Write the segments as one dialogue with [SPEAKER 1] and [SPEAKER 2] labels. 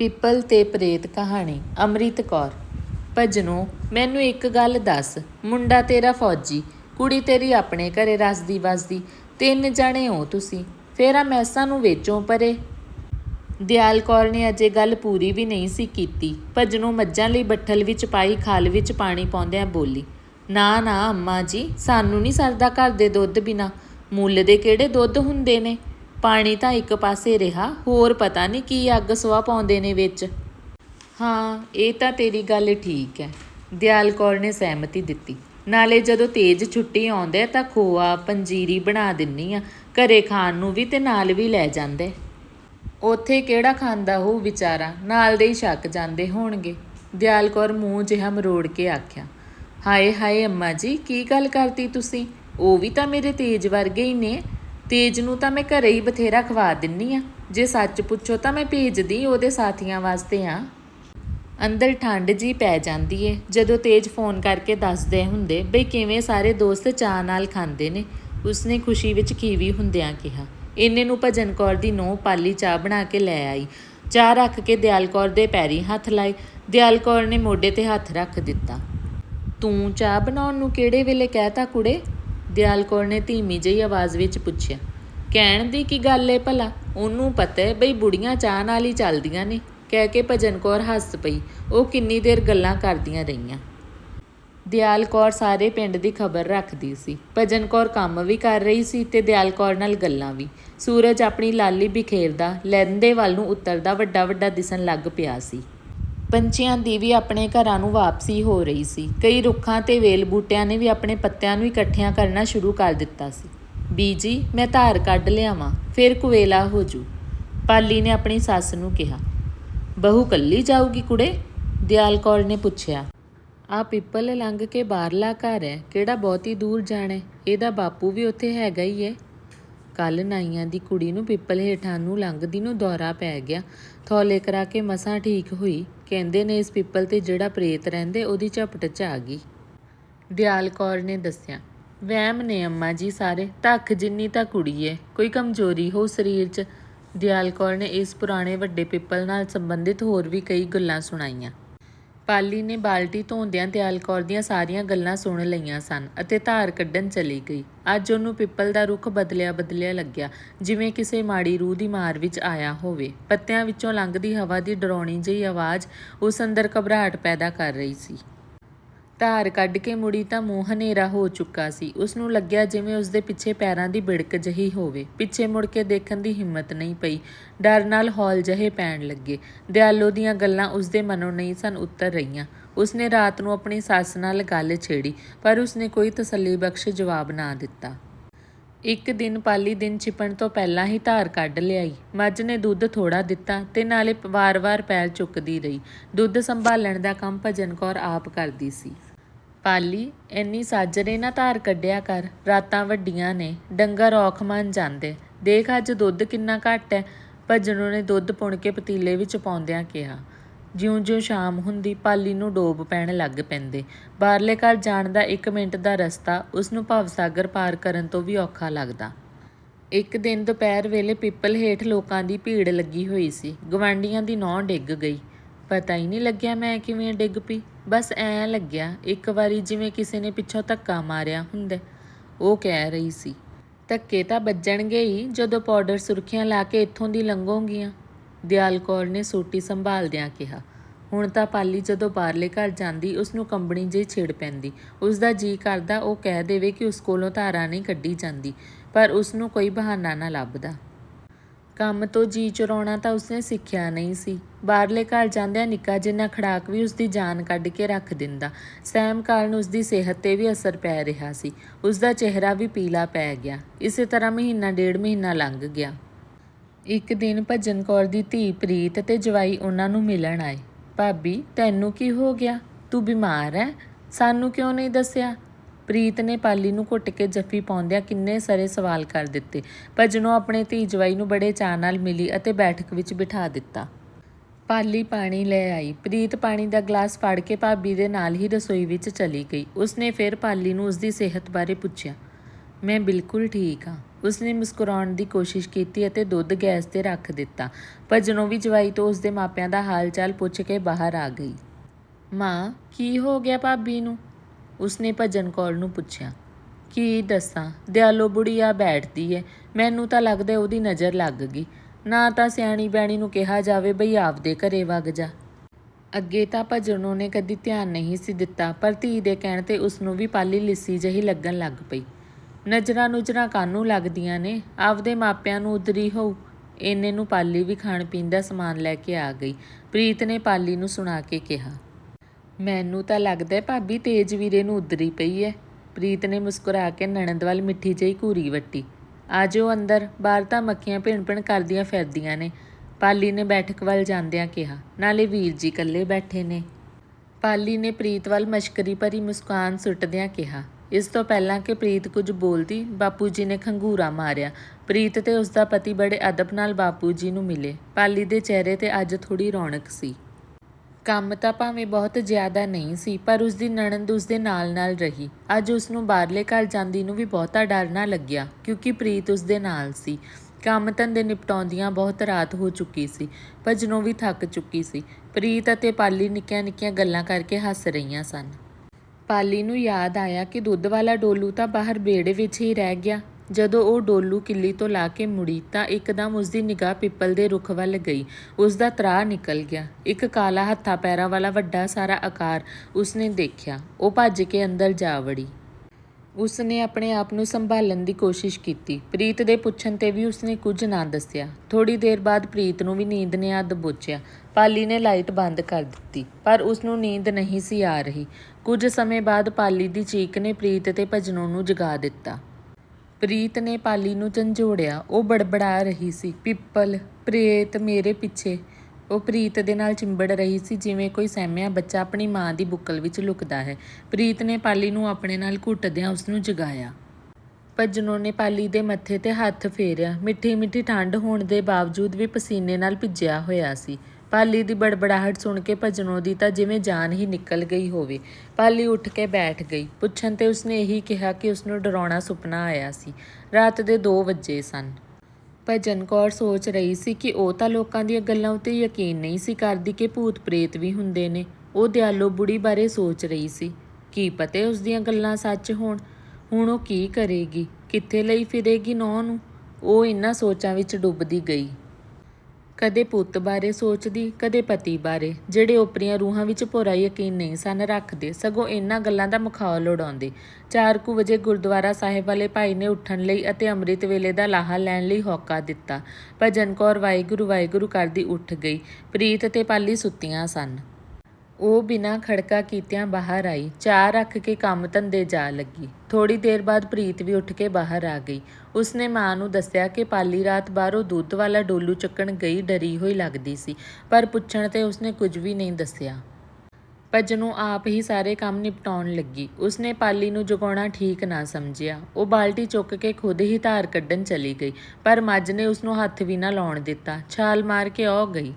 [SPEAKER 1] ਪਿੱਪਲ ਤੇ ਪ੍ਰੇਤ ਕਹਾਣੀ, ਅੰਮ੍ਰਿਤ ਕੌਰ। ਭਜਨੋ, ਮੈਨੂੰ ਇੱਕ ਗੱਲ ਦੱਸ, ਮੁੰਡਾ ਤੇਰਾ ਫੌਜੀ, ਕੁੜੀ ਤੇਰੀ ਆਪਣੇ ਘਰੇ ਰਸਦੀ ਵਸਦੀ, ਤਿੰਨ ਜਣੇ ਹੋ ਤੁਸੀਂ, ਫੇਰ ਆ ਮੈਸਾਂ ਨੂੰ ਵੇਚੋ ਪਰੇ। ਦਿਆਲ ਕੌਰ ਨੇ ਅਜੇ ਗੱਲ ਪੂਰੀ ਵੀ ਨਹੀਂ ਸੀ ਕੀਤੀ। ਭਜਨੋਂ ਮੱਝਾਂ ਲਈ ਬੱਠਲ ਵਿੱਚ ਪਾਈ, ਖਲ ਵਿੱਚ ਪਾਣੀ ਪਾਉਂਦਿਆਂ ਬੋਲੀ, ਨਾ ਨਾ, ਅੰਮਾ ਜੀ, ਸਾਨੂੰ ਨਹੀਂ ਸਰਦਾ ਘਰ ਦੇ ਦੁੱਧ ਬਿਨਾ। ਮੁੱਲ ਦੇ ਕਿਹੜੇ ਦੁੱਧ ਹੁੰਦੇ ਨੇ? ਪਾਣੀ ਤਾਂ ਇੱਕ ਪਾਸੇ ਰਿਹਾ, ਹੋਰ ਪਤਾ ਨਹੀਂ ਕੀ ਅੱਗ ਸਵਾ ਪਾਉਂਦੇ ਨੇ ਵਿੱਚ। ਹਾਂ, ਇਹ ਤਾਂ ਤੇਰੀ ਗੱਲ ਠੀਕ ਹੈ। ਦਿਆਲ ਕੌਰ ਨੇ ਸਹਿਮਤੀ ਦਿੱਤੀ। ਨਾਲੇ ਜਦੋਂ ਤੇਜ਼ ਛੁੱਟੀ ਆਉਂਦੇ ਤਾਂ ਖੋਆ, ਪੰਜੀਰੀ ਬਣਾ ਦਿੰਨੀ ਆ। ਘਰੇ ਖਾਣ ਨੂੰ ਵੀ ਤੇ ਨਾਲ ਵੀ ਲੈ ਜਾਂਦੇ। ਉੱਥੇ ਕਿਹੜਾ ਖਾਂਦਾ ਹੋ ਵਿਚਾਰਾ? ਨਾਲ ਦੇ ਹੀ ਛੱਕ ਜਾਂਦੇ ਹੋਣਗੇ। ਦਿਆਲ ਕੌਰ ਮੂੰਹ ਜਿਹਾ ਮਰੋੜ ਕੇ ਆਖਿਆ, ਹਾਏ ਹਾਏ, ਅੰਮਾ ਜੀ, ਕੀ ਗੱਲ ਕਰਤੀ ਤੁਸੀਂ? ਉਹ ਵੀ ਤਾਂ ਮੇਰੇ ਤੇਜ ਵਰਗੇ ਹੀ ਨੇ। ਤੇਜ ਨੂੰ ਤਾਂ ਮੈਂ ਘਰੇ ਹੀ ਬਥੇਰਾ ਖਵਾ ਦਿੰਨੀ ਆ। ਜੇ ਸੱਚ ਪੁੱਛੋ ਤਾਂ ਮੈਂ ਭੇਜਦੀ ਉਹਦੇ ਸਾਥੀਆਂ ਵਾਸਤੇ ਆ। ਅੰਦਰ ਠੰਡ ਜੀ ਪੈ ਜਾਂਦੀ ਏ। ਜਦੋਂ ਤੇਜ ਫੋਨ ਕਰਕੇ ਦੱਸਦੇ ਹੁੰਦੇ, ਬਈ ਕਿਵੇਂ ਸਾਰੇ ਦੋਸਤ ਚਾਹ ਨਾਲ ਖਾਂਦੇ ਨੇ? ਉਸਨੇ ਖੁਸ਼ੀ ਵਿੱਚ ਕੀਵੀ ਹੁੰਦਿਆਂ ਕਿਹਾ, ਇੰਨੇ ਨੂੰ ਭਜਨ ਕੌਰ ਦੀ ਨੋਹ ਪਾਲੀ ਚਾਹ ਬਣਾ ਕੇ ਲੈ ਆਈ। ਚਾਹ ਰੱਖ ਕੇ ਦਿਆਲ ਕੌਰ ਦੇ ਪੈਰੀ ਹੱਥ ਲਾਏ ਦਿਆਲ ਕੌਰ ਨੇ ਮੋਢੇ ਤੇ ਹੱਥ ਰੱਖ ਦਿੱਤਾ। ਤੂੰ ਚਾਹ ਬਣਾਉਣ ਨੂੰ ਕਿਹੜੇ ਵੇਲੇ ਕਹਿਤਾ ਕੁੜੇ? ਦਿਆਲ ਕੌਰ ਨੇ ਧੀਮੀ ਜਿਹੀ ਆਵਾਜ਼ ਵਿੱਚ ਪੁੱਛਿਆ, ਕਹਿਣ ਦੀ ਕੀ ਗੱਲ ਏ ਭਲਾ? ਉਹਨੂੰ ਪਤਾ ਹੈ ਬਈ ਬੁੜੀਆਂ ਚਾਹ ਨਾਲ ਹੀ ਚੱਲਦੀਆਂ ਨੇ। ਕਹਿ ਕੇ ਭਜਨ ਕੌਰ ਹੱਸ ਪਈ, ਉਹ ਕਿੰਨੀ ਦੇਰ ਗੱਲਾਂ ਕਰਦੀਆਂ ਰਹੀਆਂ? ਦਿਆਲ ਕੌਰ ਸਾਰੇ ਪਿੰਡ ਦੀ ਖਬਰ ਰੱਖਦੀ ਸੀ। ਭਜਨ ਕੌਰ ਕੰਮ ਵੀ ਕਰ ਰਹੀ ਸੀ ਤੇ ਦਿਆਲ ਕੌਰ ਨਾਲ ਗੱਲਾਂ ਵੀ। ਸੂਰਜ ਆਪਣੀ ਲਾਲੀ ਬਿਖੇਰਦਾ ਲਹਿੰਦੇ ਵੱਲ ਨੂੰ ਉਤਰਦਾ ਵੱਡਾ ਵੱਡਾ ਦਿਸਣ ਲੱਗ ਪਿਆ ਸੀ। ਪੰਛੀਆਂ ਦੀ ਵੀ ਆਪਣੇ ਘਰਾਂ ਨੂੰ ਵਾਪਸੀ ਹੋ ਰਹੀ ਸੀ। ਕਈ ਰੁੱਖਾਂ ਤੇ ਵੇਲ ਬੂਟਿਆਂ ਨੇ ਵੀ ਆਪਣੇ ਪੱਤਿਆਂ ਨੂੰ ਇਕੱਠਿਆਂ ਕਰਨਾ ਸ਼ੁਰੂ ਕਰ ਦਿੱਤਾ ਸੀ। ਬੀਜੀ, ਮੈਂ ਧਾਰ ਕੱਢ ਲਿਆਵਾਂ, ਫਿਰ ਕੁਵੇਲਾ ਹੋ ਜੂ। ਪਾਲੀ ਨੇ ਆਪਣੀ ਸੱਸ ਨੂੰ ਕਿਹਾ, ਬਹੂ ਕੱਲੀ ਜਾਊਗੀ ਕੁੜੇ? ਦਿਆਲ ਕੌਰ ਨੇ ਪੁੱਛਿਆ, ਆ ਪਿੱਪਲ ਲੰਘ ਕੇ ਬਾਹਰਲਾ ਘਰ ਹੈ, ਕਿਹੜਾ ਬਹੁਤੀ ਦੂਰ ਜਾਣਾ ਇਹਦਾ ਬਾਪੂ ਵੀ ਉੱਥੇ ਹੈਗਾ ਹੀ ਹੈ। ਕੱਲ ਨਾਈਆਂ ਦੀ ਕੁੜੀ ਨੂੰ ਪਿੱਪਲ ਹੇਠਾਂ ਨੂੰ ਲੰਘਦੀ ਨੂੰ ਦੌਰਾ ਪੈ ਗਿਆ। ਥੌਲੇ ਕਰਾ ਕੇ ਮਸਾਂ ਠੀਕ ਹੋਈ। ਕਹਿੰਦੇ ਨੇ ਇਸ ਪਿੱਪਲ ਤੇ ਜਿਹੜਾ ਪ੍ਰੇਤ ਰਹਿੰਦੇ, ਉਹਦੀ ਝਪਟ ਚ ਆ ਗਈ। ਦਿਆਲ ਕੌਰ ਨੇ ਦੱਸਿਆ, ਵਹਿਮ ਨੇ ਅੰਮਾ ਜੀ ਸਾਰੇ। ਧੱਖ ਜਿੰਨੀ ਤਾਂ ਕੁੜੀ ਏ। ਕੋਈ ਕਮਜ਼ੋਰੀ ਹੋ ਸਰੀਰ 'ਚ? ਦਿਆਲ ਕੌਰ ਨੇ ਇਸ ਪੁਰਾਣੇ ਵੱਡੇ ਪਿੱਪਲ ਨਾਲ ਸੰਬੰਧਿਤ ਹੋਰ ਵੀ ਕਈ ਗੱਲਾਂ ਸੁਣਾਈਆਂ। ਪਾਲੀ ਨੇ ਬਾਲਟੀ ਧੋਂਦਿਆਂ ਦਿਆਲ ਕੌਰ ਦੀਆਂ ਸਾਰੀਆਂ ਗੱਲਾਂ ਸੁਣ ਲਈਆਂ ਸਨ ਅਤੇ ਧਾਰ ਕੱਢਣ ਚਲੀ ਗਈ। ਅੱਜ ਉਹਨੂੰ ਪਿੱਪਲ ਦਾ ਰੁੱਖ ਬਦਲਿਆ ਬਦਲਿਆ ਲੱਗਿਆ, ਜਿਵੇਂ ਕਿਸੇ ਮਾੜੀ ਰੂਹ ਦੀ ਮਾਰ ਵਿੱਚ ਆਇਆ ਹੋਵੇ। ਪੱਤਿਆਂ ਵਿੱਚੋਂ ਲੰਘਦੀ ਹਵਾ ਦੀ ਡਰਾਉਣੀ ਜਿਹੀ ਆਵਾਜ਼ ਉਸ ਅੰਦਰ ਘਬਰਾਹਟ ਪੈਦਾ ਕਰ ਰਹੀ ਸੀ। ਧਾਰ ਕੱਢ ਕੇ ਮੁੜੀ ਤਾਂ ਮੂੰਹ ਹਨੇਰਾ ਹੋ ਚੁੱਕਾ ਸੀ। ਉਸ ਨੂੰ ਲੱਗਿਆ ਜਿਵੇਂ ਉਸ ਦੇ ਪਿੱਛੇ ਪੈਰਾਂ ਦੀ ਬਿੜਕ ਜਹੀ ਹੋਵੇ। ਪਿੱਛੇ ਮੁੜ ਕੇ ਦੇਖਣ ਦੀ ਹਿੰਮਤ ਨਹੀਂ ਪਈ। ਡਰ ਨਾਲ ਹੌਲ ਜਹੇ ਪੈਣ ਲੱਗੇ। ਦਿਆਲੋ ਦੀਆਂ ਗੱਲਾਂ ਉਸ ਦੇ ਮਨੋਂ ਨਹੀਂ ਸਨ ਉਤਰ ਰਹੀਆਂ। ਉਸਨੇ ਰਾਤ ਨੂੰ ਆਪਣੀ ਸੱਸ ਨਾਲ ਗੱਲ ਛੇੜੀ, ਪਰ ਉਸਨੇ ਕੋਈ ਤਸੱਲੀ ਬਖਸ਼ ਜਵਾਬ ਨਾ ਦਿੱਤਾ। ਇੱਕ ਦਿਨ ਪਾਲੀ ਦਿਨ ਛਿਪਣ ਤੋਂ ਪਹਿਲਾਂ ਹੀ ਧਾਰ ਕੱਢ ਲਿਆਈ। ਮੱਝ ਨੇ ਦੁੱਧ ਥੋੜਾ ਦਿੱਤਾ ਤੇ ਨਾਲੇ ਵਾਰ-ਵਾਰ ਪੈਰ ਚੁੱਕਦੀ ਰਹੀ। ਦੁੱਧ ਸੰਭਾਲਣ ਦਾ ਕੰਮ ਭਜਨ ਕੌਰ ਆਪ ਕਰਦੀ ਸੀ। ਪਾਲੀ, ਇੰਨੀ ਸਾਜਰੇ ਨਾ ਧਾਰ ਕੱਢਿਆ ਕਰ, ਰਾਤਾਂ ਵੱਡੀਆਂ ਨੇ ਡੰਗਰ ਔਖ ਮੰਨ ਜਾਂਦੇ। ਦੇਖ ਅੱਜ ਦੁੱਧ ਕਿੰਨਾ ਘੱਟ ਹੈ ਭਜਨੋਂ ਨੇ ਦੁੱਧ ਪੁਣ ਕੇ ਪਤੀਲੇ ਵਿੱਚ ਪਾਉਂਦਿਆਂ ਕਿਹਾ। ਜਿਉਂ-ਜਿਉਂ ਸ਼ਾਮ ਹੁੰਦੀ, ਪਾਲੀ ਨੂੰ ਡੋਬ ਪੈਣ ਲੱਗ ਪੈਂਦੇ। ਬਾਹਰਲੇ ਘਰ ਜਾਣ ਦਾ 1 ਮਿੰਟ ਦਾ ਰਸਤਾ ਉਸ ਨੂੰ ਭਵਸਾਗਰ ਪਾਰ ਕਰਨ ਤੋਂ ਵੀ ਔਖਾ ਲੱਗਦਾ। ਇੱਕ ਦਿਨ ਦੁਪਹਿਰ ਵੇਲੇ ਪਿੱਪਲ ਹੇਠ ਲੋਕਾਂ ਦੀ ਭੀੜ ਲੱਗੀ ਹੋਈ ਸੀ। ਗਵਾਂਡੀਆਂ ਦੀ ਨੌਂ ਡਿੱਗ ਗਈ। ਪਤਾ ਹੀ ਨਹੀਂ ਲੱਗਿਆ ਮੈਂ ਕਿਵੇਂ ਡਿੱਗ ਪਈ। ਬਸ ਐਂ ਲੱਗਿਆ, ਇੱਕ ਵਾਰੀ ਜਿਵੇਂ ਕਿਸੇ ਨੇ ਪਿੱਛੋਂ ਧੱਕਾ ਮਾਰਿਆ ਹੁੰਦਾ, ਉਹ ਕਹਿ ਰਹੀ ਸੀ। ਧੱਕੇ ਤਾਂ ਵੱਜਣਗੇ ਹੀ ਜਦੋਂ ਪਾਊਡਰ ਸੁਰਖੀਆਂ ਲਾ ਕੇ ਇੱਥੋਂ ਦੀ ਲੰਘੋਂਗੀਆਂ। ਦਿਆਲ ਕੌਰ ਨੇ ਸੋਟੀ ਸੰਭਾਲਦਿਆਂ ਕਿਹਾ, ਹੁਣ ਤਾਂ ਪਾਲੀ ਜਦੋਂ ਬਾਹਰਲੇ ਘਰ ਜਾਂਦੀ ਉਸ ਨੂੰ ਕੰਬਣੀ ਜਿਹੀ ਛਿੜ ਪੈਂਦੀ। ਉਸ ਦਾ ਜੀ ਕਰਦਾ ਉਹ ਕਹਿ ਦੇਵੇ ਕਿ ਉਸ ਕੋਲੋਂ ਧਾਰਾ ਨਹੀਂ ਕੱਢੀ ਜਾਂਦੀ, ਪਰ ਉਸ ਨੂੰ ਕੋਈ ਬਹਾਨਾ ਨਾ ਲੱਭਦਾ। ਕੰਮ ਤੋਂ ਜੀ ਚੁਰਾਉਣਾ ਤਾਂ ਉਸਨੇ ਸਿੱਖਿਆ ਨਹੀਂ ਸੀ। ਬਾਹਰਲੇ ਘਰ ਜਾਂਦਿਆਂ ਨਿੱਕਾ ਜਿੰਨਾ ਖੜਾਕ ਵੀ ਉਸਦੀ ਜਾਨ ਕੱਢ ਕੇ ਰੱਖ ਦਿੰਦਾ। ਸਹਿਮ ਕਾਰਨ ਉਸਦੀ ਸਿਹਤ ਤੇ ਵੀ ਅਸਰ ਪੈ ਰਿਹਾ ਸੀ। ਉਸਦਾ ਚਿਹਰਾ ਵੀ ਪੀਲਾ ਪੈ ਗਿਆ। ਇਸੇ ਤਰ੍ਹਾਂ ਮਹੀਨਾ, ਡੇਢ ਮਹੀਨਾ ਲੰਘ ਗਿਆ। ਇੱਕ ਦਿਨ ਭਜਨ ਕੌਰ ਦੀ ਧੀ ਪ੍ਰੀਤ ਤੇ ਜਵਾਈ ਉਹਨਾਂ ਨੂੰ ਮਿਲਣ ਆਏ। ਭਾਬੀ, ਤੈਨੂੰ ਕੀ ਹੋ ਗਿਆ? ਤੂੰ ਬਿਮਾਰ ਹੈ ਸਾਨੂੰ ਕਿਉਂ ਨਹੀਂ ਦੱਸਿਆ? ਪ੍ਰੀਤ ਨੇ ਪਾਲੀ ਨੂੰ ਘੁੱਟ ਕੇ ਜੱਫੀ ਪਾਉਂਦਿਆਂ ਕਿੰਨੇ ਸਾਰੇ ਸਵਾਲ ਕਰ ਦਿੱਤੇ। ਭਜਨੋਂ ਆਪਣੇ ਧੀ ਜਵਾਈ ਨੂੰ ਬੜੇ ਚਾਅ ਨਾਲ ਮਿਲੀ ਅਤੇ ਬੈਠਕ ਵਿੱਚ ਬਿਠਾ ਦਿੱਤਾ। ਪਾਲੀ ਪਾਣੀ ਲੈ ਆਈ। ਪ੍ਰੀਤ ਪਾਣੀ ਦਾ ਗਲਾਸ ਫੜ ਕੇ ਭਾਬੀ ਦੇ ਨਾਲ ਹੀ ਰਸੋਈ ਵਿੱਚ ਚਲੀ ਗਈ। ਉਸਨੇ ਫਿਰ ਪਾਲੀ ਨੂੰ ਉਸਦੀ ਸਿਹਤ ਬਾਰੇ ਪੁੱਛਿਆ। ਮੈਂ ਬਿਲਕੁਲ ਠੀਕ ਹਾਂ। ਉਸਨੇ ਮੁਸਕਰਾਉਣ ਦੀ ਕੋਸ਼ਿਸ਼ ਕੀਤੀ ਅਤੇ ਦੁੱਧ ਗੈਸ ਤੇ ਰੱਖ ਦਿੱਤਾ। ਭਜਨੋਂ ਵੀ ਜਵਾਈ ਤੋਂ ਉਸਦੇ ਮਾਪਿਆਂ ਦਾ ਹਾਲ ਚਾਲ ਪੁੱਛ ਕੇ ਬਾਹਰ ਆ ਗਈ। ਮਾਂ, ਕੀ ਹੋ ਗਿਆ ਭਾਬੀ ਨੂੰ? ਉਸਨੇ ਭਜਨ ਕੌਰ ਨੂੰ ਪੁੱਛਿਆ, ਕੀ ਦੱਸਾਂ, ਦਿਆਲੋ ਬੁੜੀ ਆ ਬੈਠਦੀ ਏ, ਮੈਨੂੰ ਤਾਂ ਲੱਗਦਾ ਉਹਦੀ ਨਜ਼ਰ ਲੱਗ ਗਈ। ਨਾ ਤਾਂ ਸਿਆਣੀ ਬੈਣੀ ਨੂੰ ਕਿਹਾ ਜਾਵੇ ਬਈ ਆਪਦੇ ਘਰੇ ਵਗ ਜਾ। ਅੱਗੇ ਤਾਂ ਭਜਨੋਂ ਨੇ ਕਦੀ ਧਿਆਨ ਨਹੀਂ ਸੀ ਦਿੱਤਾ, ਪਰ ਧੀ ਦੇ ਕਹਿਣ ਤੇ ਉਸ ਨੂੰ ਵੀ ਪਾਲੀ ਲਿੱਸੀ ਜਹੀ ਲੱਗਣ ਲੱਗ ਪਈ। ਨਜ਼ਰਾਂ ਨੁਜਰਾਂ ਕਾਨੂੰ ਲੱਗਦੀਆਂ ਨੇ? ਆਪਦੇ ਮਾਪਿਆਂ ਨੂੰ ਉਦਰੀ ਹੋਊ। ਇੰਨੇ ਨੂੰ ਪਾਲੀ ਵੀ ਖਾਣ ਪੀਣ ਦਾ ਸਮਾਨ ਲੈ ਕੇ ਆ ਗਈ। ਪ੍ਰੀਤ ਨੇ ਪਾਲੀ ਨੂੰ ਸੁਣਾ ਕੇ ਕਿਹਾ ਮੈਨੂੰ ਤਾਂ ਲੱਗਦਾ ਭਾਬੀ ਤੇਜ ਵੀਰੇ ਨੂੰ ਉਦਰੀ ਪਈ ਹੈ। ਪ੍ਰੀਤ ਨੇ ਮੁਸਕਰਾ ਕੇ ਨਣਦ ਵੱਲ ਮਿੱਠੀ ਜਿਹੀ ਘੂਰੀ ਵੱਟੀ। ਆਜੋ ਅੰਦਰ, ਬਾਹਰ ਤਾਂ ਮੱਖੀਆਂ ਭਿਣ-ਭਿਣ ਕਰਦੀਆਂ ਫਿਰਦੀਆਂ ਨੇ। ਪਾਲੀ ਨੇ ਬੈਠਕ ਵੱਲ ਜਾਂਦਿਆਂ ਕਿਹਾ, ਨਾਲੇ ਵੀਰ ਜੀ ਇਕੱਲੇ ਬੈਠੇ ਨੇ। ਪਾਲੀ ਨੇ ਪ੍ਰੀਤ ਵੱਲ ਮਸ਼ਕਰੀ ਭਰੀ ਮੁਸਕਾਨ ਸੁੱਟਦਿਆਂ ਕਿਹਾ, ਇਸ ਤੋਂ ਪਹਿਲਾਂ ਕਿ ਪ੍ਰੀਤ ਕੁਝ ਬੋਲਦੀ, ਬਾਪੂ ਜੀ ਨੇ ਖੰਗੂਰਾ ਮਾਰਿਆ। ਪ੍ਰੀਤ ਤੇ ਉਸ ਦਾ ਪਤੀ ਬੜੇ ਅਦਬ ਨਾਲ ਬਾਪੂ ਜੀ ਨੂੰ ਮਿਲੇ। ਪਾਲੀ ਦੇ ਚਿਹਰੇ ਤੇ ਅੱਜ ਥੋੜੀ ਰੌਣਕ ਸੀ। ਕੰਮ ਤਾਂ ਭਾਵੇਂ ਬਹੁਤ ਜ਼ਿਆਦਾ ਨਹੀਂ ਸੀ, ਪਰ ਉਸ ਦੀ ਨਣਦ ਉਸ ਦੇ ਨਾਲ-ਨਾਲ ਰਹੀ। ਅੱਜ ਉਸ ਨੂੰ ਬਾਹਰਲੇ ਘਰ ਜਾਂਦੀ ਨੂੰ ਵੀ ਬਹੁਤਾ ਡਰ ਨਾ ਲੱਗਿਆ, ਕਿਉਂਕਿ ਪ੍ਰੀਤ ਉਸ ਦੇ ਨਾਲ ਸੀ। ਕੰਮ ਧੰਦੇ ਨਿਪਟਾਉਂਦੀਆਂ ਬਹੁਤ ਰਾਤ ਹੋ ਚੁੱਕੀ ਸੀ, ਭਜਨੋਂ ਵੀ ਥੱਕ ਚੁੱਕੀ ਸੀ। ਪ੍ਰੀਤ ਅਤੇ ਪਾਲੀ ਨਿੱਕੀਆਂ-ਨਿੱਕੀਆਂ ਗੱਲਾਂ ਕਰਕੇ ਹੱਸ ਰਹੀਆਂ ਸਨ। ਪਾਲੀ ਨੂੰ ਯਾਦ ਆਇਆ ਕਿ ਦੁੱਧ ਵਾਲਾ ਡੋਲੂ ਤਾਂ ਬਾਹਰ ਬੇੜੇ ਵਿੱਚ ਹੀ ਰਹਿ ਗਿਆ। ਜਦੋਂ ਉਹ ਡੋਲੂ ਕਿੱਲੀ ਤੋਂ ਲਾ ਕੇ ਮੁੜੀ ਤਾਂ ਇੱਕਦਮ ਉਸਦੀ ਨਿਗਾਹ ਪਿੱਪਲ ਦੇ ਰੁੱਖ ਵੱਲ ਗਈ। ਉਸਦਾ ਤਰਾ ਨਿਕਲ ਗਿਆ। ਇੱਕ ਕਾਲਾ ਹੱਥਾਂ ਪੈਰਾਂ ਵਾਲਾ ਵੱਡਾ ਸਾਰਾ ਆਕਾਰ ਉਸਨੇ ਦੇਖਿਆ। ਉਹ ਭੱਜ ਕੇ ਅੰਦਰ ਜਾ ਵੜੀ। ਉਸਨੇ ਆਪਣੇ ਆਪ ਨੂੰ ਸੰਭਾਲਣ ਦੀ ਕੋਸ਼ਿਸ਼ ਕੀਤੀ। ਪ੍ਰੀਤ ਦੇ ਪੁੱਛਣ ਤੇ ਵੀ ਉਸਨੇ ਕੁਝ ਨਾ ਦੱਸਿਆ। ਥੋੜੀ ਦੇਰ ਬਾਅਦ ਪ੍ਰੀਤ ਨੂੰ ਵੀ ਨੀਂਦ ਨੇ ਅੱਧ ਬੋਚਿਆ। ਪਾਲੀ ਨੇ ਲਾਈਟ ਬੰਦ ਕਰ ਦਿੱਤੀ, ਪਰ ਉਸ ਨੂੰ ਨੀਂਦ ਨਹੀਂ ਸੀ ਆ ਰਹੀ। ਕੁਝ ਸਮੇਂ ਬਾਅਦ ਪਾਲੀ ਦੀ ਚੀਕ ਨੇ ਪ੍ਰੀਤ ਤੇ ਭਜਨੋਂ ਨੂੰ ਜਗਾ ਦਿੱਤਾ। ਪ੍ਰੀਤ ਨੇ ਪਾਲੀ ਨੂੰ ਝੰਜੋੜਿਆ। ਉਹ ਬੜਬੜਾ ਰਹੀ ਸੀ। ਪਿੱਪਲ, ਪ੍ਰੇਤ ਮੇਰੇ ਪਿੱਛੇ। ਉਹ ਪ੍ਰੀਤ ਦੇ ਨਾਲ ਚਿੰਬੜ ਰਹੀ ਸੀ ਜਿਵੇਂ ਕੋਈ ਸਹਿਮਿਆ ਬੱਚਾ ਆਪਣੀ ਮਾਂ ਦੀ ਬੁੱਕਲ ਵਿੱਚ ਲੁਕਦਾ ਹੈ। ਪ੍ਰੀਤ ਨੇ ਪਾਲੀ ਨੂੰ ਆਪਣੇ ਨਾਲ ਘੁੱਟਦਿਆਂ ਉਸ ਨੂੰ ਜਗਾਇਆ। ਭਜਨੋਂ ਨੇ ਪਾਲੀ ਦੇ ਮੱਥੇ ਤੇ ਹੱਥ ਫੇਰਿਆ। ਮਿੱਠੀ ਮਿੱਠੀ ਠੰਡ ਹੋਣ ਦੇ ਬਾਵਜੂਦ ਵੀ ਪਸੀਨੇ ਨਾਲ ਭਿੱਜਿਆ ਹੋਇਆ ਸੀ। ਪਾਲੀ ਦੀ ਬੜਬੜਾਹਟ ਸੁਣ ਕੇ ਭਜਨੋਂ ਦੀ ਤਾਂ ਜਿਵੇਂ ਜਾਨ ਹੀ ਨਿਕਲ ਗਈ ਹੋਵੇ। ਪਾਲੀ ਉੱਠ ਕੇ ਬੈਠ ਗਈ। ਪੁੱਛਣ ਤੇ ਉਸਨੇ ਇਹੀ ਕਿਹਾ ਕਿ ਉਸਨੂੰ ਡਰਾਉਣਾ ਸੁਪਨਾ ਆਇਆ ਸੀ। ਰਾਤ ਦੇ 2 ਵਜੇ ਸਨ। ਭਜਨ ਕੌਰ ਸੋਚ ਰਹੀ ਸੀ ਕਿ ਉਹ ਤਾਂ ਲੋਕਾਂ ਦੀਆਂ ਗੱਲਾਂ ਉੱਤੇ ਯਕੀਨ ਨਹੀਂ ਸੀ ਕਰਦੀ ਕਿ ਭੂਤ ਪ੍ਰੇਤ ਵੀ ਹੁੰਦੇ ਨੇ। ਉਹ ਦਿਆਲੋ ਬੁੜੀ ਬਾਰੇ ਸੋਚ ਰਹੀ ਸੀ। ਕੀ ਪਤੇ ਉਸ ਦੀਆਂ ਗੱਲਾਂ ਸੱਚ ਹੋਣ? ਹੁਣ ਉਹ ਕੀ ਕਰੇਗੀ? ਕਿੱਥੇ ਲਈ ਫਿਰੇਗੀ ਨੌ ਨੂੰ? ਉਹ ਇਨ੍ਹਾਂ ਸੋਚਾਂ ਵਿੱਚ ਡੁੱਬਦੀ ਗਈ। ਕਦੇ ਪੁੱਤ ਬਾਰੇ ਸੋਚਦੀ, ਕਦੇ ਪਤੀ ਬਾਰੇ। ਜਿਹੜੇ ਓਪਰੀਆਂ ਰੂਹਾਂ ਵਿੱਚ ਭੋਰਾ ਯਕੀਨ ਨਹੀਂ ਸਨ ਰੱਖਦੇ, ਸਗੋਂ ਇਹਨਾਂ ਗੱਲਾਂ ਦਾ ਮਖੌਲ ਉਡਾਉਂਦੇ। 4 ਕੁ ਵਜੇ ਗੁਰਦੁਆਰਾ ਸਾਹਿਬ ਵਾਲੇ ਭਾਈ ਨੇ ਉੱਠਣ ਲਈ ਅਤੇ ਅੰਮ੍ਰਿਤ ਵੇਲੇ ਦਾ ਲਾਹਾ ਲੈਣ ਲਈ ਹੋਕਾ ਦਿੱਤਾ। ਭਜਨ ਕੌਰ ਵਾਹਿਗੁਰੂ ਵਾਹਿਗੁਰੂ ਕਰਦੀ ਉੱਠ ਗਈ। ਪ੍ਰੀਤ ਤੇ ਪਾਲੀ ਸੁੱਤੀਆਂ ਸਨ। ਉਹ ਬਿਨਾਂ ਖੜਕਾ ਕੀਤਿਆਂ ਬਾਹਰ ਆਈ। ਚਾਹ ਰੱਖ ਕੇ ਕੰਮ ਧੰਦੇ ਜਾ ਲੱਗੀ। ਥੋੜੀ ਦੇਰ ਬਾਅਦ ਪ੍ਰੀਤ ਵੀ ਉੱਠ ਕੇ ਬਾਹਰ ਆ ਗਈ। ਉਸਨੇ ਮਾਂ ਨੂੰ ਦੱਸਿਆ ਕਿ ਪਾਲੀ ਰਾਤ ਬਾਹਰੋਂ ਦੁੱਧ ਵਾਲਾ ਡੋਲੂ ਚੱਕਣ ਗਈ, ਡਰੀ ਹੋਈ ਲੱਗਦੀ ਸੀ, ਪਰ ਪੁੱਛਣ ਤੇ ਉਸਨੇ ਕੁਝ ਵੀ ਨਹੀਂ ਦੱਸਿਆ। ਭਜਨੋਂ ਆਪ ਹੀ ਸਾਰੇ ਕੰਮ ਨਿਪਟਾਉਣ ਲੱਗੀ। ਉਸਨੇ ਪਾਲੀ ਨੂੰ ਜਗਾਉਣਾ ਠੀਕ ਨਾ ਸਮਝਿਆ। ਉਹ ਬਾਲਟੀ ਚੁੱਕ ਕੇ ਖੁਦ ਹੀ ਧਾਰ ਕੱਢਣ ਚਲੀ ਗਈ, ਪਰ ਮੱਝ ਨੇ ਉਸ ਨੂੰ ਹੱਥ ਵੀ ਨਾ ਲਾਉਣ ਦਿੱਤਾ। ਛਾਲ ਮਾਰ ਕੇ ਉਹ ਗਈ।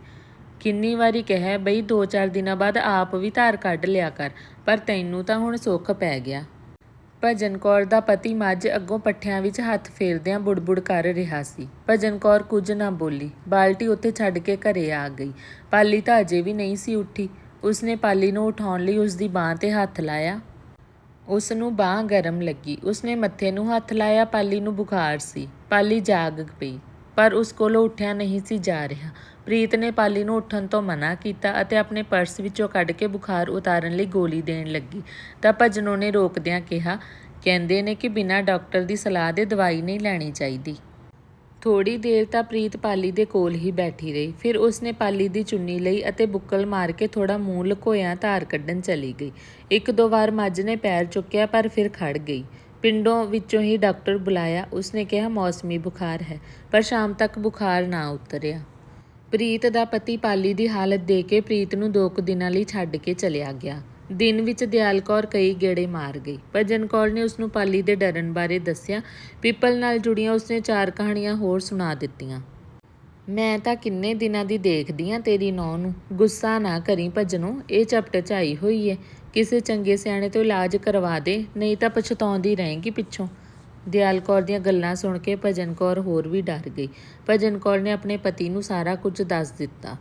[SPEAKER 1] ਕਿੰਨੀ ਵਾਰੀ ਕਹਿ, ਬਈ 2-4 ਦਿਨਾਂ ਬਾਅਦ ਆਪ ਵੀ ਧਾਰ ਕੱਢ ਲਿਆ ਕਰ, ਪਰ ਤੈਨੂੰ ਤਾਂ ਹੁਣ ਸੁੱਖ ਪੈ ਗਿਆ। ਭਜਨ ਕੌਰ ਦਾ ਪਤੀ ਮੱਝ ਅੱਗੋਂ ਪੱਠਿਆਂ ਵਿੱਚ ਹੱਥ ਫੇਰਦਿਆਂ ਬੁੜਬੁੜ ਕਰ ਰਿਹਾ ਸੀ। ਭਜਨ ਕੌਰ ਕੁਝ ਨਾ ਬੋਲੀ, ਬਾਲਟੀ ਉੱਥੇ ਛੱਡ ਕੇ ਘਰੇ ਆ ਗਈ। ਪਾਲੀ ਤਾਂ ਅਜੇ ਵੀ ਨਹੀਂ ਸੀ ਉੱਠੀ। ਉਸਨੇ ਪਾਲੀ ਨੂੰ ਉਠਾਉਣ ਲਈ ਉਸ ਦੀ ਬਾਹ ਤੇ ਹੱਥ ਲਾਇਆ। ਉਸ ਨੂੰ ਬਾਹ ਗਰਮ ਲੱਗੀ। ਉਸਨੇ ਮੱਥੇ ਨੂੰ ਹੱਥ ਲਾਇਆ। ਪਾਲੀ ਨੂੰ ਬੁਖਾਰ ਸੀ। ਪਾਲੀ ਜਾਗ ਪਈ, ਪਰ ਉਸ ਕੋਲੋਂ ਉੱਠਿਆ ਨਹੀਂ ਸੀ ਜਾ ਰਿਹਾ। ਪ੍ਰੀਤ ਨੇ ਪਾਲੀ ਨੂੰ ਉੱਠਣ ਤੋਂ ਮਨਾ ਕੀਤਾ ਅਤੇ ਆਪਣੇ ਪਰਸ ਵਿੱਚੋਂ ਕੱਢ ਕੇ ਬੁਖਾਰ ਉਤਾਰਨ ਲਈ ਗੋਲੀ ਦੇਣ ਲੱਗੀ। ਤਾਂ ਭਜਨੋਂ ਨੇ ਰੋਕਦਿਆਂ ਕਿਹਾ, ਕਹਿੰਦੇ ਨੇ ਕਿ ਬਿਨਾਂ ਡਾਕਟਰ ਦੀ ਸਲਾਹ ਦੇ ਦਵਾਈ ਨਹੀਂ ਲੈਣੀ ਚਾਹੀਦੀ। ਥੋੜੀ ਦੇਰ ਤਾਂ ਪ੍ਰੀਤ ਪਾਲੀ ਦੇ ਕੋਲ ਹੀ ਬੈਠੀ ਰਹੀ। ਫਿਰ ਉਸਨੇ ਪਾਲੀ ਦੀ ਚੁੰਨੀ ਲਈ ਅਤੇ ਬੁੱਕਲ ਮਾਰ ਕੇ ਥੋੜਾ ਮੂੰਹ ਲਕੋਇਆ ਧਾਰ ਕੱਢਣ ਚਲੀ ਗਈ। ਇੱਕ ਦੋ ਵਾਰ ਮੱਝ ਨੇ ਪੈਰ ਚੁੱਕਿਆ ਪਰ ਫਿਰ ਖੜ ਗਈ। ਪਿੰਡੋਂ ਵਿੱਚੋਂ ਹੀ ਡਾਕਟਰ ਬੁਲਾਇਆ। ਉਸਨੇ ਕਿਹਾ, ਮੌਸਮੀ ਬੁਖਾਰ ਹੈ, ਪਰ ਸ਼ਾਮ ਤੱਕ ਬੁਖਾਰ ਨਾ ਉਤਰਿਆ। ਪ੍ਰੀਤ ਦਾ ਪਤੀ ਪਾਲੀ ਦੀ ਹਾਲਤ ਦੇ ਕੇ ਪ੍ਰੀਤ ਨੂੰ ਦੋ ਕੁ ਦਿਨਾਂ ਲਈ ਛੱਡ ਕੇ ਚਲਿਆ ਗਿਆ। ਦਿਨ ਵਿੱਚ ਦਿਆਲ ਕੌਰ ਕਈ ਗੇੜੇ ਮਾਰ ਗਈ। ਭਜਨ ਕੌਰ ਨੇ ਉਸ ਨੂੰ ਪਾਲੀ ਦੇ ਡਰਨ ਬਾਰੇ ਦੱਸਿਆ। ਪਿੱਪਲ ਨਾਲ ਜੁੜੀਆਂ ਉਸਨੇ ਚਾਰ ਕਹਾਣੀਆਂ ਹੋਰ ਸੁਣਾ ਦਿੱਤੀਆਂ। ਮੈਂ ਤਾਂ ਕਿੰਨੇ ਦਿਨਾਂ ਦੀ ਦੇਖਦੀ ਆ ਤੇਰੀ ਨੌਂ ਨੂੰ। ਗੁੱਸਾ ਨਾ ਕਰੀ ਭਜਨੋਂ, ਇਹ ਚਪਟ ਝਾਈ ਹੋਈ ਏ। ਕਿਸੇ ਚੰਗੇ ਸਿਆਣੇ ਤੋਂ ਇਲਾਜ ਕਰਵਾ ਦੇ, ਨਹੀਂ ਤਾਂ ਪਛਤਾਉਂਦੀ ਰਹੇਗੀ ਪਿੱਛੋਂ। ਦਿਆਲ ਕੌਰ ਦੀਆਂ ਗੱਲਾਂ ਸੁਣ ਕੇ ਭਜਨ ਕੌਰ ਹੋਰ ਵੀ ਡਰ ਗਈ। ਭਜਨ ਕੌਰ ਨੇ ਆਪਣੇ ਪਤੀ ਨੂੰ ਸਾਰਾ ਕੁਝ ਦੱਸ ਦਿੱਤਾ।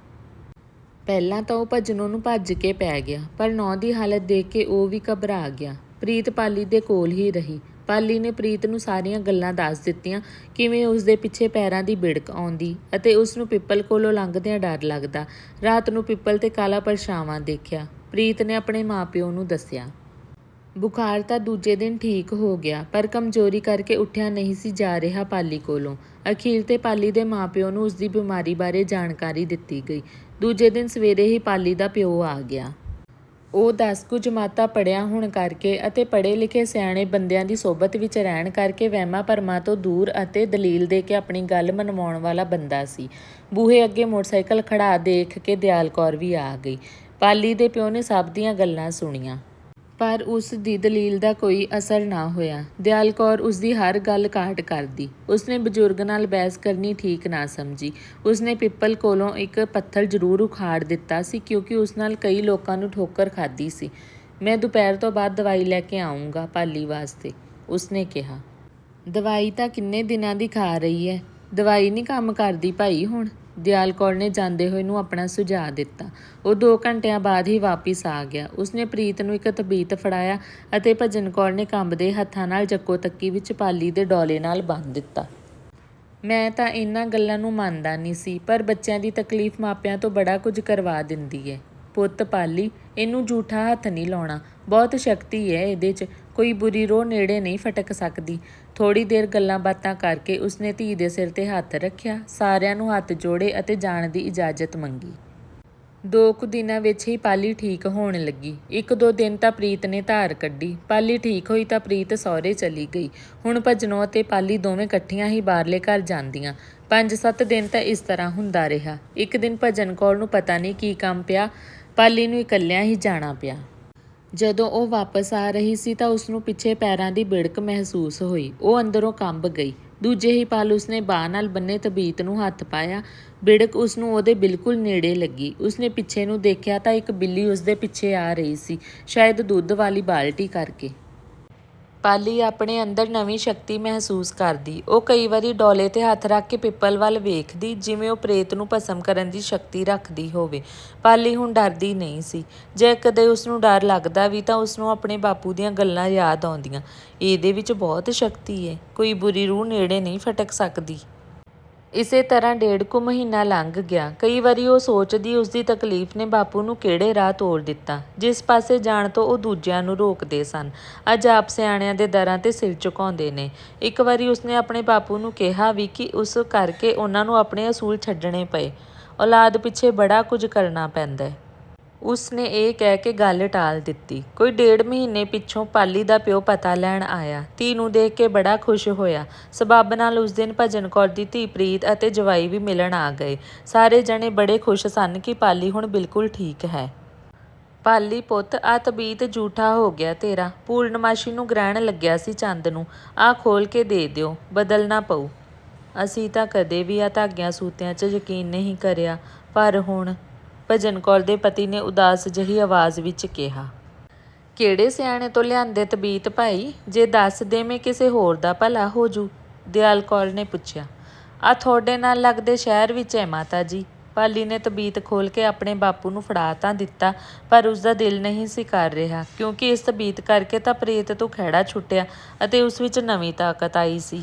[SPEAKER 1] ਪਹਿਲਾਂ ਤਾਂ ਉਹ ਭਜਨੋਂ ਨੂੰ ਭੱਜ ਕੇ ਪੈ ਗਿਆ, ਪਰ ਨੌ ਦੀ ਹਾਲਤ ਦੇਖ ਕੇ ਉਹ ਵੀ ਘਬਰਾ ਗਿਆ। ਪ੍ਰੀਤ ਪਾਲੀ ਦੇ ਕੋਲ ਹੀ ਰਹੀ। ਪਾਲੀ ਨੇ ਪ੍ਰੀਤ ਨੂੰ ਸਾਰੀਆਂ ਗੱਲਾਂ ਦੱਸ ਦਿੱਤੀਆਂ, ਕਿਵੇਂ ਉਸ ਦੇ ਪਿੱਛੇ ਪੈਰਾਂ ਦੀ ਬਿੜਕ ਆਉਂਦੀ ਅਤੇ ਉਸ ਨੂੰ ਪਿੱਪਲ ਕੋਲੋਂ ਲੰਘਦਿਆਂ ਡਰ ਲੱਗਦਾ। ਰਾਤ ਨੂੰ ਪਿੱਪਲ ਤੇ ਕਾਲਾ ਪਰਛਾਵਾਂ ਦੇਖਿਆ। ਪ੍ਰੀਤ ਨੇ ਆਪਣੇ ਮਾਪਿਓ ਨੂੰ ਦੱਸਿਆ। ਬੁਖਾਰ ਤਾਂ ਦੂਜੇ ਦਿਨ ਠੀਕ ਹੋ ਗਿਆ, ਪਰ ਕਮਜ਼ੋਰੀ ਕਰਕੇ ਉੱਠਿਆ ਨਹੀਂ ਸੀ ਜਾ ਰਿਹਾ ਪਾਲੀ ਕੋਲੋਂ। ਅਖੀਰ ਤੇ ਪਾਲੀ ਦੇ ਮਾਪਿਓ ਨੂੰ ਉਸ ਦੀ ਬਿਮਾਰੀ ਬਾਰੇ ਜਾਣਕਾਰੀ ਦਿੱਤੀ ਗਈ। ਦੂਜੇ ਦਿਨ ਸਵੇਰੇ ਹੀ ਪਾਲੀ ਦਾ ਪਿਓ ਆ ਗਿਆ। ਉਹ 10 ਕੁ ਜਮਾਤਾਂ ਪੜਿਆ ਹੋਣ ਕਰਕੇ ਅਤੇ ਪੜ੍ਹੇ ਲਿਖੇ ਸਿਆਣੇ ਬੰਦਿਆਂ ਦੀ ਸੋਬਤ ਵਿੱਚ ਰਹਿਣ ਕਰਕੇ ਵਹਿਮਾਂ ਭਰਮਾਂ ਤੋਂ ਦੂਰ ਅਤੇ ਦਲੀਲ ਦੇ ਕੇ ਆਪਣੀ ਗੱਲ ਮਨਵਾਉਣ ਵਾਲਾ ਬੰਦਾ ਸੀ। ਬੂਹੇ ਅੱਗੇ ਮੋਟਰਸਾਈਕਲ ਖੜਾ ਦੇਖ ਕੇ ਦਿਆਲ ਕੌਰ ਵੀ ਆ ਗਈ। ਪਾਲੀ ਦੇ ਪਿਓ ਨੇ ਸਭ ਦੀਆਂ ਗੱਲਾਂ ਸੁਣੀਆਂ। ਪਰ ਉਸ ਦੀ ਦਲੀਲ ਦਾ ਕੋਈ ਅਸਰ ਨਾ ਹੋਇਆ। ਦਿਆਲ ਕੌਰ ਉਸ ਦੀ ਹਰ ਗੱਲ ਕਾਟ ਕਰਦੀ। ਉਸਨੇ ਬਜ਼ੁਰਗ ਨਾਲ ਬਹਿਸ ਕਰਨੀ ਠੀਕ ਨਾ ਸਮਝੀ। ਉਸਨੇ ਪਿੱਪਲ ਕੋਲੋਂ ਇੱਕ ਪੱਥਰ ਜ਼ਰੂਰ ਉਖਾੜ ਦਿੱਤਾ ਸੀ ਕਿਉਂਕਿ ਉਸ ਨਾਲ ਕਈ ਲੋਕਾਂ ਨੂੰ ਠੋਕਰ ਖਾਦੀ ਸੀ। ਮੈਂ ਦੁਪਹਿਰ ਤੋਂ ਬਾਅਦ ਦਵਾਈ ਲੈ ਕੇ ਆਉਂਗਾ ਪਾਲੀ ਵਾਸਤੇ, ਉਸਨੇ ਕਿਹਾ। ਦਵਾਈ ਤਾਂ ਕਿੰਨੇ ਦਿਨਾਂ ਦੀ ਖਾ ਰਹੀ ਹੈ ਦਵਾਈ ਨਹੀਂ ਕੰਮ ਕਰਦੀ ਭਾਈ ਹੁਣ? ਦਿਆਲ ਕੌਰ ਨੇ ਜਾਂਦੇ ਹੋਏ ਨੂੰ ਆਪਣਾ ਸੁਝਾਅ ਦਿੱਤਾ। ਉਹ 2 ਘੰਟਿਆਂ ਬਾਅਦ ਹੀ ਵਾਪਿਸ ਆ ਗਿਆ। ਉਸਨੇ ਪ੍ਰੀਤ ਨੂੰ ਇੱਕ ਤਬੀਤ ਫੜਾਇਆ ਅਤੇ ਭਜਨ ਕੌਰ ਨੇ ਕੰਬਦੇ ਹੱਥਾਂ ਨਾਲ ਜੱਕੋ ਤੱਕੀ ਵਿੱਚ ਪਾਲੀ ਦੇ ਡੋਲੇ ਨਾਲ ਬੰਨ੍ਹ ਦਿੱਤਾ। ਮੈਂ ਤਾਂ ਇਹਨਾਂ ਗੱਲਾਂ ਨੂੰ ਮੰਨਦਾ ਨਹੀਂ ਸੀ, ਪਰ ਬੱਚਿਆਂ ਦੀ ਤਕਲੀਫ ਮਾਪਿਆਂ ਤੋਂ ਬੜਾ ਕੁਝ ਕਰਵਾ ਦਿੰਦੀ ਹੈ। ਪੁੱਤ ਪਾਲੀ, ਇਹਨੂੰ ਝੂਠਾ ਹੱਥ ਨਹੀਂ ਲਾਉਣਾ। ਬਹੁਤ ਸ਼ਕਤੀ ਹੈ ਇਹਦੇ 'ਚ, ਕੋਈ ਬੁਰੀ ਰੋਹ ਨੇੜੇ ਨਹੀਂ ਫਟਕ ਸਕਦੀ। ਥੋੜੀ ਦੇਰ ਗੱਲਾਂ ਬਾਤਾਂ ਕਰਕੇ ਉਸਨੇ ਧੀ ਦੇ ਸਿਰ ਤੇ ਹੱਥ ਰੱਖਿਆ, ਸਾਰਿਆਂ ਨੂੰ ਹੱਥ ਜੋੜੇ ਅਤੇ ਜਾਣ ਦੀ ਇਜਾਜ਼ਤ ਮੰਗੀ। ਦੋ ਕੁ ਦਿਨਾਂ ਵਿੱਚ ਹੀ ਪਾਲੀ ਠੀਕ ਹੋਣ ਲੱਗੀ। ਇੱਕ ਦੋ ਦਿਨ ਤਾਂ ਪ੍ਰੀਤ ਨੇ ਧਾਰ ਕੱਢੀ। ਪਾਲੀ ਠੀਕ ਹੋਈ ਤਾਂ ਪ੍ਰੀਤ ਸਹੁਰੇ ਚਲੀ ਗਈ। ਹੁਣ ਭਜਨੋ ਅਤੇ ਪਾਲੀ ਦੋਵੇਂ ਇਕੱਠੀਆਂ ਹੀ ਬਾਹਰਲੇ ਘਰ ਜਾਂਦੀਆਂ। ਪੰਜ ਸੱਤ ਦਿਨ ਤਾਂ ਇਸ ਤਰ੍ਹਾਂ ਹੁੰਦਾ ਰਿਹਾ। ਇੱਕ ਦਿਨ ਭਜਨ ਕੌਰ ਨੂੰ ਪਤਾ ਨਹੀਂ ਕੀ ਕੰਮ ਪਿਆ। ਪਾਲੀ ਨੂੰ ਇਕੱਲਿਆਂ ਹੀ ਜਾਣਾ ਪਿਆ। ਜਦੋਂ ਉਹ ਵਾਪਸ ਆ ਰਹੀ ਸੀ ਤਾਂ ਉਸ ਨੂੰ ਪਿੱਛੇ ਪੈਰਾਂ ਦੀ ਬਿੜਕ ਮਹਿਸੂਸ ਹੋਈ। ਉਹ ਅੰਦਰੋਂ ਕੰਬ ਗਈ। ਦੂਜੇ ਹੀ ਪਲ ਉਸਨੇ ਬਾਹ ਨਾਲ ਬੰਨੇ ਤਬੀਤ ਨੂੰ ਹੱਥ ਪਾਇਆ। ਬਿੜਕ ਉਸ ਨੂੰ ਉਹਦੇ ਬਿਲਕੁਲ ਨੇੜੇ ਲੱਗੀ। ਉਸਨੇ ਪਿੱਛੇ ਨੂੰ ਦੇਖਿਆ ਤਾਂ ਇੱਕ ਬਿੱਲੀ ਉਸਦੇ ਪਿੱਛੇ ਆ ਰਹੀ ਸੀ, ਸ਼ਾਇਦ ਦੁੱਧ ਵਾਲੀ ਬਾਲਟੀ ਕਰਕੇ। ਪਾਲੀ ਆਪਣੇ ਅੰਦਰ ਨਵੀਂ ਸ਼ਕਤੀ ਮਹਿਸੂਸ ਕਰਦੀ। ਉਹ ਕਈ ਵਾਰੀ ਡੋਲੇ ਤੇ ਹੱਥ ਰੱਖ ਕੇ ਪਿੱਪਲ ਵੱਲ ਵੇਖਦੀ, ਜਿਵੇਂ ਉਹ ਪ੍ਰੇਤ ਨੂੰ ਭਸਮ ਕਰਨ ਦੀ ਸ਼ਕਤੀ ਰੱਖਦੀ ਹੋਵੇ। ਪਾਲੀ ਹੁਣ ਡਰਦੀ ਨਹੀਂ ਸੀ। ਜੇ ਕਦੇ ਉਸ ਨੂੰ ਡਰ ਲੱਗਦਾ ਵੀ ਤਾਂ ਉਸ ਨੂੰ ਆਪਣੇ ਬਾਪੂ ਦੀਆਂ ਗੱਲਾਂ ਯਾਦ ਆਉਂਦੀਆਂ। ਇਹਦੇ ਵਿੱਚ ਬਹੁਤ ਸ਼ਕਤੀ ਹੈ ਕੋਈ ਬੁਰੀ ਰੂਹ ਨੇੜੇ ਨਹੀਂ ਫਟਕ ਸਕਦੀ। ਇਸੇ ਤਰ੍ਹਾਂ ਡੇਢ ਕੁ ਮਹੀਨਾ ਲੰਘ ਗਿਆ। ਕਈ ਵਾਰੀ ਉਹ ਸੋਚਦੀ ਉਸਦੀ ਤਕਲੀਫ ਨੇ ਬਾਪੂ ਨੂੰ ਕਿਹੜੇ ਰਾਹ ਤੋੜ ਦਿੱਤਾ। ਜਿਸ ਪਾਸੇ ਜਾਣ ਤੋਂ ਉਹ ਦੂਜਿਆਂ ਨੂੰ ਰੋਕਦੇ ਸਨ। ਅੱਜ ਆਪ ਸਿਆਣਿਆਂ ਦੇ ਦਰਾਂ ਤੇ ਸਿਰ ਝੁਕਾਉਂਦੇ ਨੇ। ਇੱਕ ਵਾਰੀ ਉਸਨੇ ਆਪਣੇ ਬਾਪੂ ਨੂੰ ਕਿਹਾ ਵੀ ਕਿ ਉਸ ਕਰਕੇ ਉਹਨਾਂ ਨੂੰ ਆਪਣੇ ਅਸੂਲ ਛੱਡਣੇ ਪਏ। ਔਲਾਦ ਪਿੱਛੇ ਬੜਾ ਕੁਝ ਕਰਨਾ ਪੈਂਦਾ ਉਸ ਨੇ ਇਹ ਕਹਿ ਕੇ ਗੱਲ ਟਾਲ ਦਿੱਤੀ। ਕੋਈ ਡੇਢ ਮਹੀਨੇ ਪਿੱਛੋਂ ਪਾਲੀ ਦਾ ਪਿਓ ਪਤਾ ਲੈਣ ਆਇਆ। ਧੀ ਨੂੰ ਦੇਖ ਕੇ ਬੜਾ ਖੁਸ਼ ਹੋਇਆ। ਸਬੱਬ ਨਾਲ ਉਸ ਦਿਨ ਭਜਨ ਕੌਰ ਦੀ ਧੀ ਪ੍ਰੀਤ ਅਤੇ ਜਵਾਈ ਵੀ ਮਿਲਣ ਆ ਗਏ। ਸਾਰੇ ਜਣੇ ਬੜੇ ਖੁਸ਼ ਸਨ ਕਿ ਪਾਲੀ ਹੁਣ ਬਿਲਕੁਲ ਠੀਕ ਹੈ। ਪਾਲੀ ਪੁੱਤ ਆ ਤਬੀਤ ਜੂਠਾ ਹੋ ਗਿਆ ਤੇਰਾ। ਪੂਰਨਮਾਸ਼ੀ ਨੂੰ ਗ੍ਰਹਿਣ ਲੱਗਿਆ ਸੀ ਚੰਦ ਨੂੰ। ਆਹ ਖੋਲ੍ਹ ਕੇ ਦੇ ਦਿਓ, ਬਦਲਣਾ ਪਊ। ਅਸੀਂ ਤਾਂ ਕਦੇ ਵੀ ਆ ਧਾਗਿਆਂ ਸੂਤਿਆਂ 'ਚ ਯਕੀਨ ਨਹੀਂ ਕਰਿਆ। ਪਰ ਹੁਣ ਭਜਨ ਕੌਰ ਦੇ ਪਤੀ ਨੇ ਉਦਾਸ ਜਹੀ ਆਵਾਜ਼ ਵਿੱਚ ਕਿਹਾ, ਕਿਹੜੇ ਸਿਆਣੇ ਤੋਂ ਲਿਆਂਦੇ ਤਬੀਤ ਭਾਈ? ਜੇ ਦੱਸ ਦੇ ਮੈਂ ਕਿਸੇ ਹੋਰ ਦਾ ਭਲਾ ਹੋ ਜੂ? ਦਿਆਲ ਕੌਰ ਨੇ ਪੁੱਛਿਆ, ਆ ਤੁਹਾਡੇ ਨਾਲ ਲੱਗਦੇ ਸ਼ਹਿਰ ਵਿੱਚ ਹੈ ਮਾਤਾ ਜੀ। ਪਾਲੀ ਨੇ ਤਬੀਤ ਖੋਲ ਕੇ ਆਪਣੇ ਬਾਪੂ ਨੂੰ ਫੜਾ ਤਾਂ ਦਿੱਤਾ, ਪਰ ਉਸ ਦਾ ਦਿਲ ਨਹੀਂ ਸੀ ਕਰ ਰਿਹਾ, ਕਿਉਂਕਿ ਇਸ ਤਬੀਤ ਕਰਕੇ ਤਾਂ ਪ੍ਰੇਤ ਤੋਂ ਖਹਿੜਾ ਛੁੱਟਿਆ ਅਤੇ ਉਸ ਵਿੱਚ ਨਵੀਂ ਤਾਕਤ ਆਈ ਸੀ।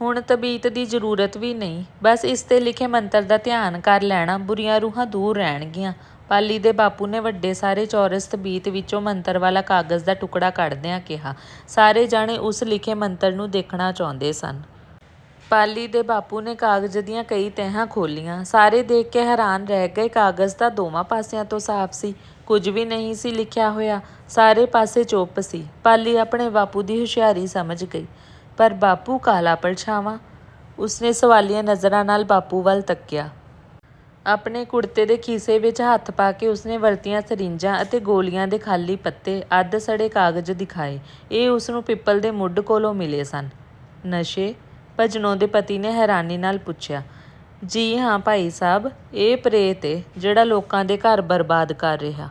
[SPEAKER 1] ਹੁਣ ਤਬੀਤ ਦੀ ਜ਼ਰੂਰਤ ਵੀ ਨਹੀਂ। ਬਸ ਇਸ ਤੇ ਲਿਖੇ ਮੰਤਰ ਦਾ ਧਿਆਨ ਕਰ ਲੈਣਾ, ਬੁਰੀਆਂ ਰੂਹਾਂ ਦੂਰ ਰਹਿਣਗੀਆਂ। ਪਾਲੀ ਦੇ ਬਾਪੂ ਨੇ ਵੱਡੇ ਸਾਰੇ ਚੌਰਸ ਤਬੀਤ ਵਿੱਚੋਂ ਮੰਤਰ ਵਾਲਾ ਕਾਗਜ਼ ਦਾ ਟੁਕੜਾ ਕੱਢਦਿਆਂ ਕਿਹਾ। ਸਾਰੇ ਜਾਣੇ ਉਸ ਲਿਖੇ ਮੰਤਰ ਨੂੰ ਦੇਖਣਾ ਚਾਹੁੰਦੇ ਸਨ। ਪਾਲੀ ਦੇ ਬਾਪੂ ਨੇ ਕਾਗਜ਼ ਦੀਆਂ ਕਈ ਤਹਿਾਂ ਖੋਲੀਆਂ ਸਾਰੇ ਦੇਖ ਕੇ ਹੈਰਾਨ ਰਹਿ ਗਏ। ਕਾਗਜ਼ ਤਾਂ ਦੋਵਾਂ ਪਾਸਿਆਂ ਤੋਂ ਸਾਫ਼ ਸੀ। ਕੁਝ ਵੀ ਨਹੀਂ ਸੀ ਲਿਖਿਆ ਹੋਇਆ। ਸਾਰੇ ਪਾਸੇ ਚੁੱਪ ਸੀ। ਪਾਲੀ ਆਪਣੇ ਬਾਪੂ ਦੀ ਹੁਸ਼ਿਆਰੀ ਸਮਝ ਗਈ। ਪਰ ਬਾਪੂ ਕਾਲਾ ਪਰਛਾਵਾਂ। ਉਸਨੇ ਸਵਾਲੀਆ ਨਜ਼ਰਾਂ ਨਾਲ ਬਾਪੂ ਵੱਲ ਤੱਕਿਆ। ਆਪਣੇ ਕੁੜਤੇ ਦੇ ਖੀਸੇ ਵਿੱਚ ਹੱਥ ਪਾ ਕੇ ਉਸਨੇ ਵਰਤੀਆਂ ਸਰਿੰਜਾਂ ਅਤੇ ਗੋਲੀਆਂ ਦੇ ਖਾਲੀ ਪੱਤੇ, ਅੱਧ ਸੜੇ ਕਾਗਜ਼ ਦਿਖਾਏ। ਇਹ ਉਸਨੂੰ ਪਿੱਪਲ ਦੇ ਮੁੱਢ ਕੋਲੋਂ ਮਿਲੇ ਸਨ। ਨਸ਼ੇ? ਭਜਨੋਂ ਦੇ ਪਤੀ ਨੇ ਹੈਰਾਨੀ ਨਾਲ ਪੁੱਛਿਆ। ਜੀ ਹਾਂ ਭਾਈ ਸਾਹਿਬ, ਇਹ ਪ੍ਰੇਤ ਏ, ਜਿਹੜਾ ਲੋਕਾਂ ਦੇ ਘਰ ਬਰਬਾਦ ਕਰ ਰਿਹਾ।